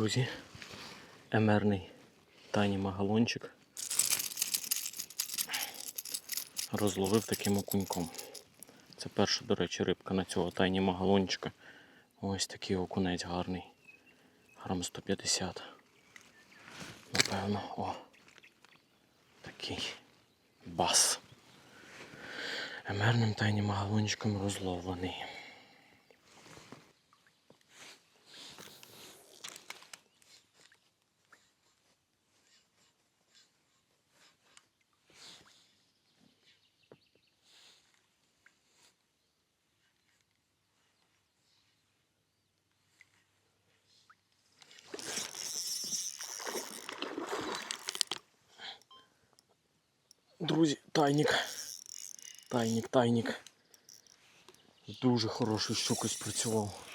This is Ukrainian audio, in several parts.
друзі, емерний тайні магалончик розловив таким окуньком. Це перша, до речі, рибка на цього тайні магалончика. Ось такий окунець гарний. Грам 150. Напевно, о. Такий бас. Емерним тайнім магалончиком розловлений. Друзі, тайник. Тайник, тайник. Дуже хороший щука спрацював.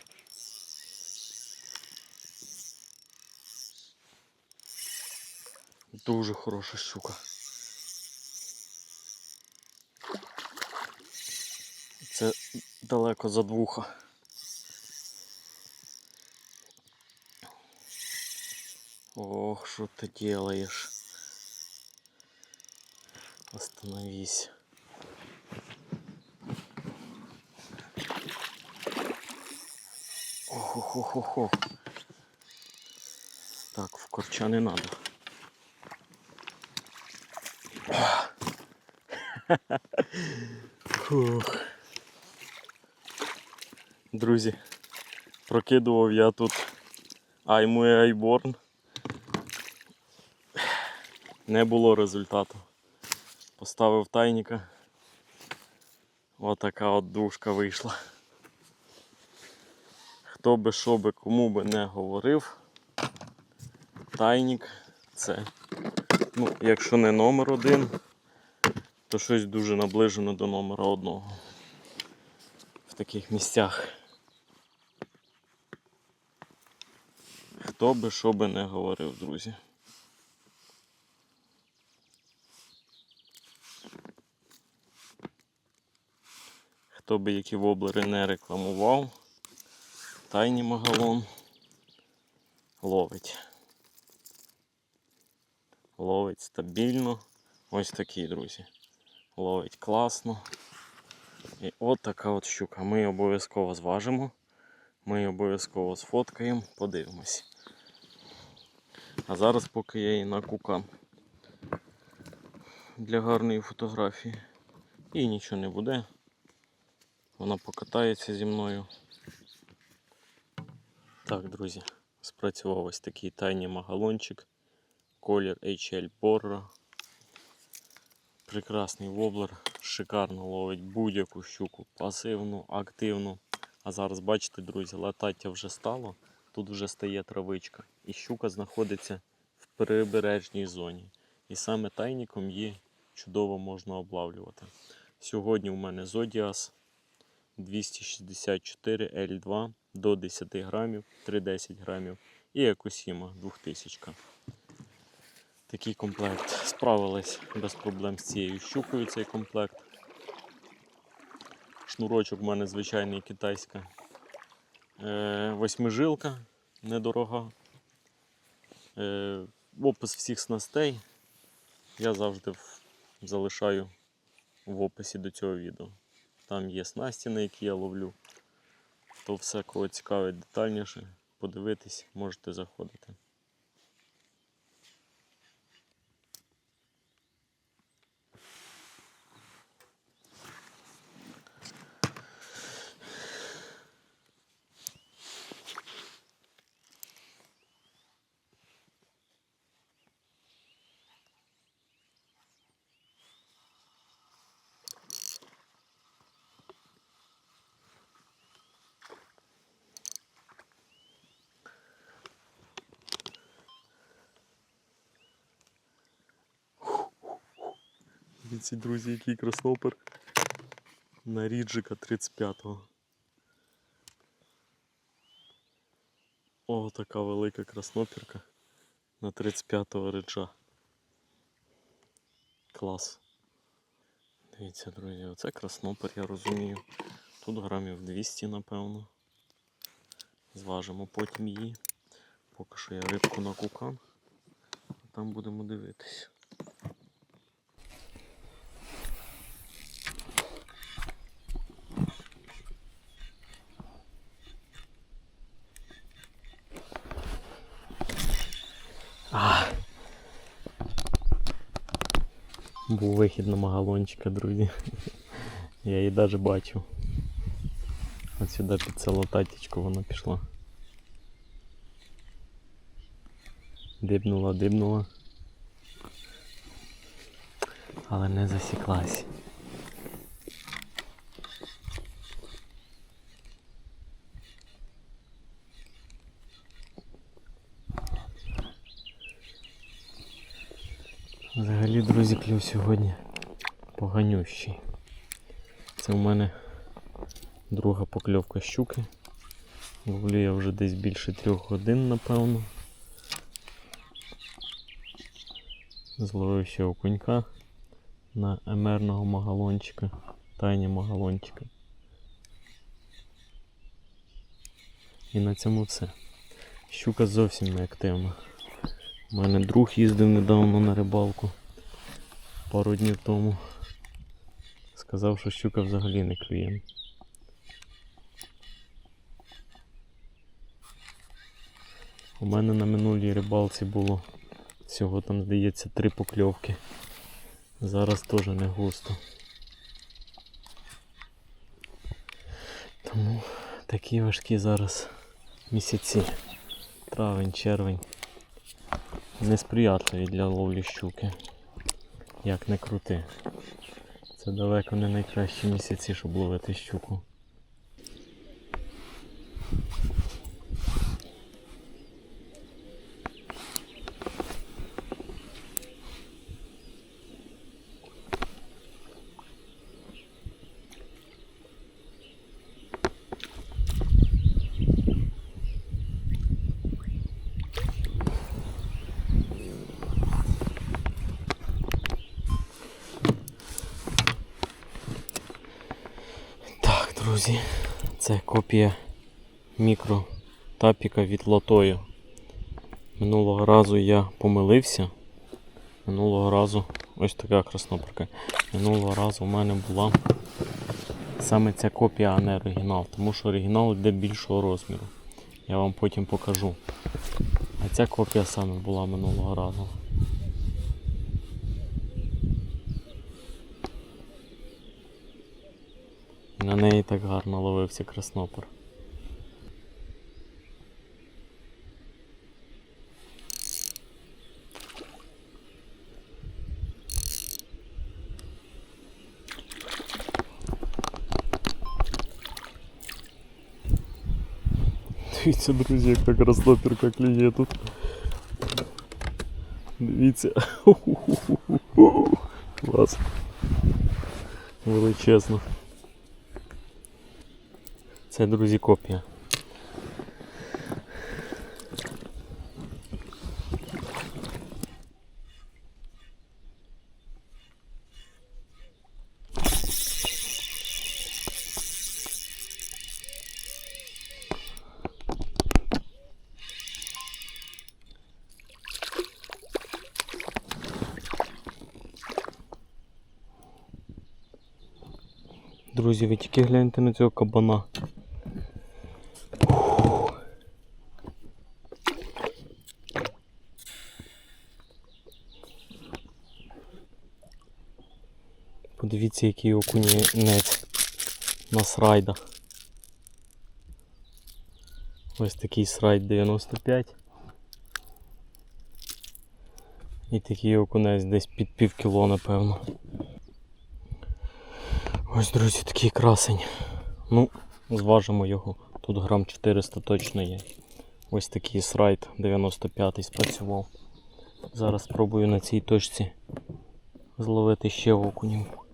Дуже хороша щука. Це далеко за двуха. Ох, що ти делаешь? Остановись. Ох-ох-ох-ох. Так, в корча не надо. Фух. Друзі, прокидував я тут Айму Айборн. Не було результату. Поставив тайника. Отака от душка вийшла. Хто би що би кому би не говорив, тайник це, ну, якщо не номер один, то щось дуже наближено до номера одного в таких місцях. Хто би що би не говорив, друзі. Хто би які воблери не рекламував, тайні магалон ловить. Ловить стабільно. Ось такий, друзі. Ловить класно. І от така от щука. Ми її обов'язково зважимо. Ми обов'язково сфоткаємо, подивимось. А зараз поки я її на кукан для гарної фотографії. І нічого не буде. Вона покатається зі мною. Так, друзі, спрацював ось такий тайний магалончик. Колір HL Porra. Прекрасний воблер, шикарно ловить будь-яку щуку, пасивну, активну. А зараз, бачите, друзі, латаття вже стало, тут вже стає травичка. І щука знаходиться в прибережній зоні. І саме тайником її чудово можна облавлювати. Сьогодні у мене Зодіас 264 L2 до 10 грамів, 3-10 грамів. І Екосіма 2000. Такий комплект. Справились без проблем з цією щукою цей комплект. Шнурочок в мене звичайний китайська. Е, восьмижилка недорога. Е, опис всіх снастей я завжди залишаю в описі до цього відео. Там є снасті, на які я ловлю. То все, кого цікавить детальніше, подивитись, можете заходити. Дивіться, друзі, який краснопер на ріджика 35-го. О, така велика красноперка на 35-го риджа. Клас. Дивіться, друзі, оце краснопер, я розумію. Тут грамів 200, напевно. Зважимо потім її. Поки що я рибку на кукан, а там будемо дивитись. Був вихід на магалончика, друзі. Я її навіть бачив. От сюди під це Татічко вона пішла. Дибнула, дибнула. Але не засіклась. Взагалі, друзі, клюв сьогодні поганющий. Це у мене друга покльовка щуки. Ловлю я вже десь більше трьох годин, напевно. Зловив ще окунька на емерного магалончика, тайні магалончика. І на цьому все. Щука зовсім не активна. У мене друг їздив недавно на рибалку пару днів тому. Сказав, що щука взагалі не клює. У мене на минулій рибалці було всього там, здається, три покльовки. Зараз теж не густо. Тому такі важкі зараз місяці. Травень, червень. Несприятливі для ловлі щуки. Як не крути. Це далеко не найкращі місяці, щоб ловити щуку. Так, друзі, це копія мікротапіка від лотою. Минулого разу я помилився. Минулого разу ось така краснопарка. Минулого разу в мене була саме ця копія, а не оригінал, тому що оригінал йде більшого розміру. Я вам потім покажу. А ця копія саме була минулого разу. на неї так гарно ловився краснопор. Дивіться, друзі, яка краснопірка клює тут. Дивіться. Клас. Величезно. Це, друзі, копія. Друзі, ви тільки гляньте на цього кабана. Подивіться, який окунець на срайдах. Ось такий срайд 95. І такий окунець десь під пів кіло, напевно. Ось, друзі, такий красень. Ну, зважимо його. Тут грам 400 точно є. Ось такий срайд 95 спрацював. Зараз спробую на цій точці зловити ще окунів.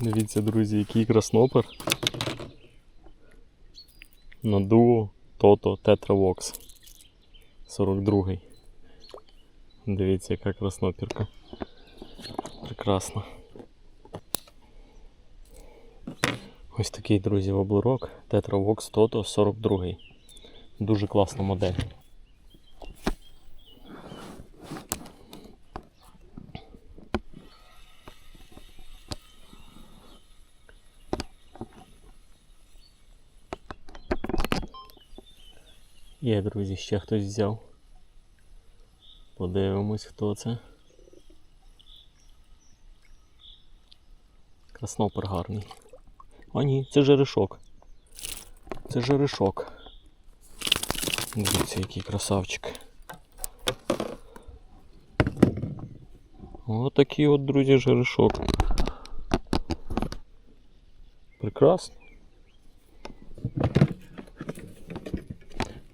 Дивіться, друзі, який краснопер. На дуо Toto Tetravox 42. Дивіться, яка краснопірка. Прекрасно. Ось такий, друзі, воблерок Tetravox Toto 42. Дуже класна модель. Є, друзі, ще хтось взяв. Подивимось, хто це. Краснопер гарний. А ні, це жерешок. Це жерешок. Дивіться, який красавчик. Отакий от, друзі, жерешок. Прекрасно.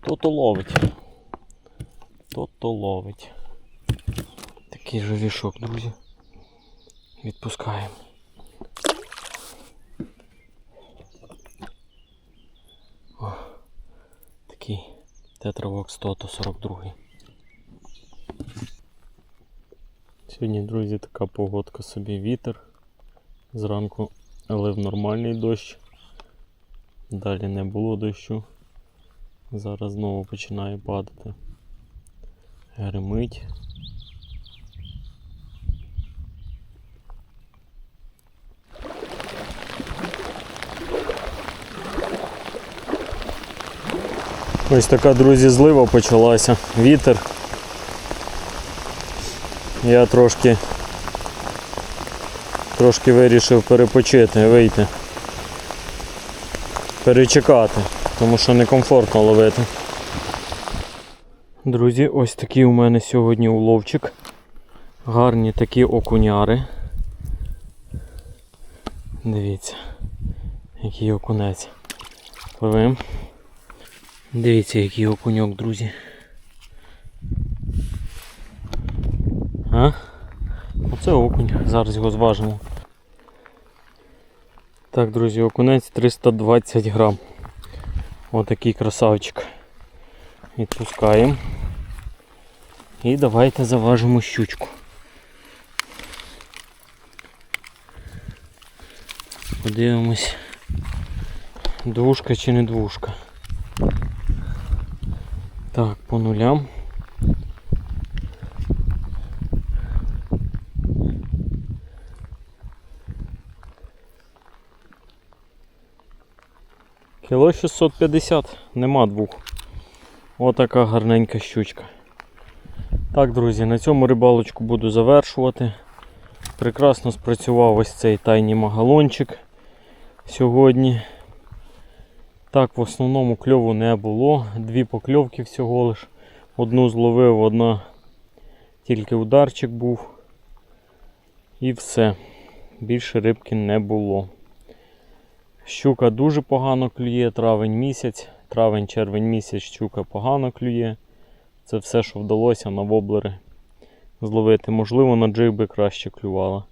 То-то ловить. То-то ловить. Такий жерешок, друзі. Відпускаємо. О, такий Toto 42. Сьогодні, друзі, така погодка собі вітер. Зранку лив нормальний дощ. Далі не було дощу. Зараз знову починає падати. Гримить. Ось така, друзі, злива почалася. Вітер. Я трошки трошки вирішив перепочити, вийти. Перечекати, тому що некомфортно ловити. Друзі, ось такий у мене сьогодні уловчик. Гарні такі окуняри. Дивіться, який окунець. Пливем. Дивіться, який окуньок, друзі. А? Оце окунь. Зараз його зважимо. Так, друзі, окунець 320 грам. Отакий красавчик. Відпускаємо. І давайте заважимо щучку. Подивимось, двушка чи не двушка. Так, по нулям. Кіло 650, нема двох. Отака гарненька щучка. Так, друзі, на цьому рибалочку буду завершувати. Прекрасно спрацював ось цей тайний магалончик сьогодні. Так, в основному кльову не було. Дві покльовки всього лиш. Одну зловив, одна тільки ударчик був. І все. Більше рибки не було. Щука дуже погано клює, травень місяць, травень-червень місяць щука погано клює. Це все, що вдалося на воблери зловити. Можливо, на джиби краще клювала.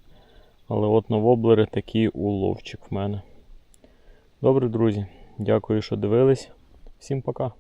Але от на воблери такий уловчик в мене. Добре, друзі. Дякую, що дивились. Всім пока.